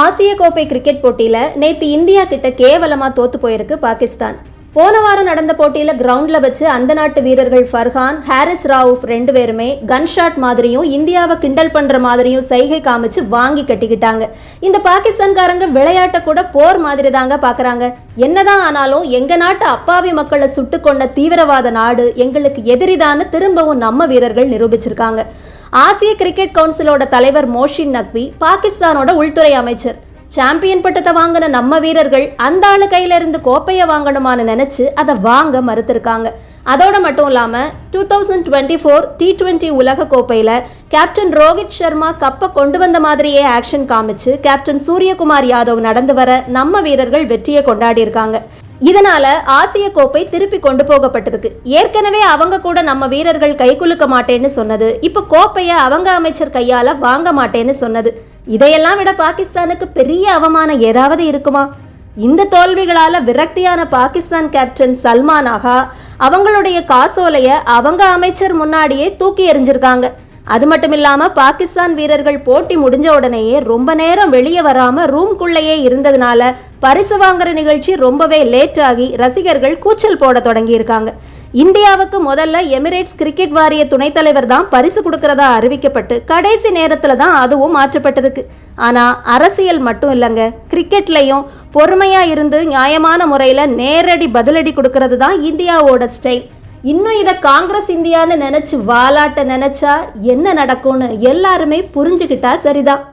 ஆசிய கோப்பை கிரிக்கெட் போட்டியில நேத்து இந்தியா கிட்ட கேவலமா தோத்து போயிருக்கு பாகிஸ்தான். போன வாரம் நடந்த போட்டியில கிரவுண்ட்ல வச்சு அந்த நாட்டு வீரர்கள் ஃபர்ஹான் ஹாரிஸ் ராவுஃப் ரெண்டு பேருமே கன்ஷாட் மாதிரியும் இந்தியாவை கிண்டல் பண்ற மாதிரியும் சைகை காமிச்சு வாங்கி கட்டிக்கிட்டாங்க. இந்த பாகிஸ்தான்காரங்க விளையாட்டை கூட போர் மாதிரி தாங்க பாக்குறாங்க. என்னதான் ஆனாலும் எங்க நாட்டு அப்பாவி மக்களை சுட்டு கொண்ட தீவிரவாத நாடு எங்களுக்கு எதிரிதான்னு திரும்பவும் நம்ம வீரர்கள் நிரூபிச்சிருக்காங்க. ஆசிய கிரிக்கெட் கவுன்சிலோட தலைவர் மோஷின் நக்வி பாகிஸ்தானோட உள்துறை அமைச்சர். சாம்பியன் பட்டத்தை வாங்கின நம்ம வீரர்கள் அந்த ஆளு கையில இருந்து கோப்பையை வாங்கணுமான்னு நினைச்சு அதை வாங்க மறுத்திருக்காங்க. அதோட மட்டும் இல்லாம two thousand twenty four T twenty உலக கோப்பையில கேப்டன் ரோஹித் சர்மா கப்பை கொண்டு வந்த மாதிரியே ஆக்ஷன் காமிச்சு கேப்டன் சூரியகுமார் யாதவ் நடந்து வர நம்ம வீரர்கள் வெற்றியை கொண்டாடி இருக்காங்க. இதனால ஆசிய கோப்பை திருப்பி கொண்டு போகப்பட்டிருக்கு ஏற்கனவே அவங்க கூட நம்ம வீரர்கள் கை குலுக்க மாட்டேன்னு சொன்னது. இப்போ கோப்பையை அவங்க அமைச்சர் கையால வாங்க மாட்டேன்னு சொன்னது. இதையெல்லாம் விட பாகிஸ்தானுக்கு பெரிய அவமானம் ஏதாவது இருக்குமா? இந்த தோல்விகளால விரக்தியான பாகிஸ்தான் கேப்டன் சல்மான் ஆகா அவங்களுடைய காசோலைய அவங்க அமைச்சர் முன்னாடியே தூக்கி எறிஞ்சிருக்காங்க. அது மட்டும் இல்லாமல் பாகிஸ்தான் வீரர்கள் போட்டி முடிஞ்ச உடனேயே ரொம்ப நேரம் வெளியே வராமல் ரூம்குள்ளேயே இருந்ததுனால பரிசு வாங்குற நிகழ்ச்சி ரொம்பவே லேட் ஆகி ரசிகர்கள் கூச்சல் போட தொடங்கியிருக்காங்க. இந்தியாவுக்கு முதல்ல எமிரேட்ஸ் கிரிக்கெட் வாரிய துணைத் தலைவர் தான் பரிசு கொடுக்கறதா அறிவிக்கப்பட்டு கடைசி நேரத்தில் தான் அதுவும் மாற்றப்பட்டிருக்கு ஆனால் அரசியல் மட்டும் இல்லைங்க. கிரிக்கெட்லையும் பொறுமையாக இருந்து நியாயமான முறையில் நேரடி பதிலடி கொடுக்கறது தான் இந்தியாவோட ஸ்டைல் இன்னும் இதை காங்கிரஸ் இந்தியான்னு நினச்சி வாலாட்ட நினச்சா என்ன நடக்கும்னு எல்லாருமே புரிஞ்சுக்கிட்டா சரிதான்.